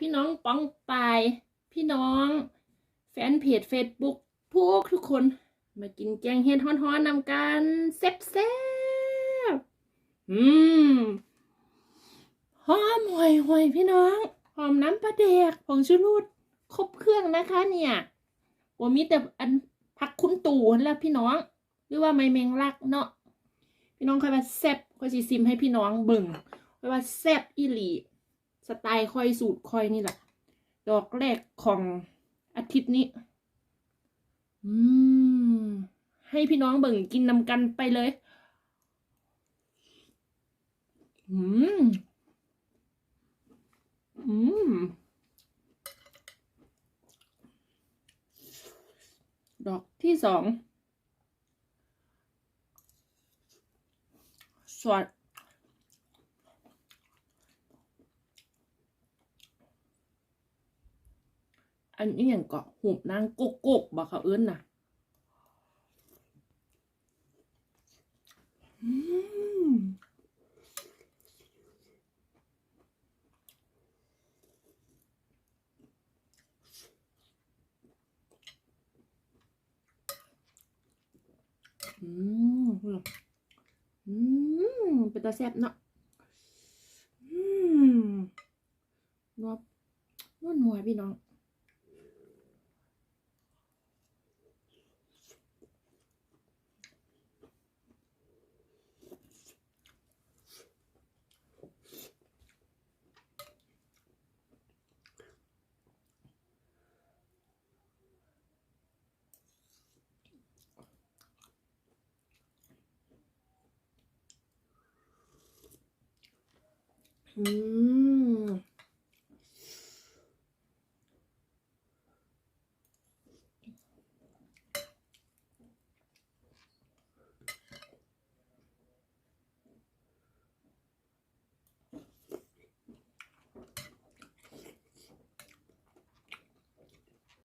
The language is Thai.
พี่น้องป้องปาย พี่น้อง แฟนเพจ Facebook พวกทุกคน มากินแกงเห็ดฮ้อนๆนำกันแซ่บๆอืมหอมห่วยห่วยพี่น้อง หอมน้ำปลาแดกผงชูรสครบเครื่องนะคะ เนี่ยว่ามีแต่อันผักคุ้นตู่นั่นแล้วพี่น้อง หรือว่าไม่แมงลักเนาะพี่น้องคอยว่าแซ่บคอยสิซิมให้พี่น้องเบิ่งคอยว่าแซ่บอีหลี สไตล์คอยสูตรคอยนี่แหละ ดอกแรกของอาทิตย์นี้ อืม ให้พี่น้องเบิ่งกินนำกันไปเลย อืม อืม ดอกที่สองสวด อันนี้อย่างเกาะหูบนางกกกกบอกเขาเอิ้นน่ะอืมอืมอืมเป็นตาแซ่บเนาะอืมนัวนัวนัวพี่น้อง อืม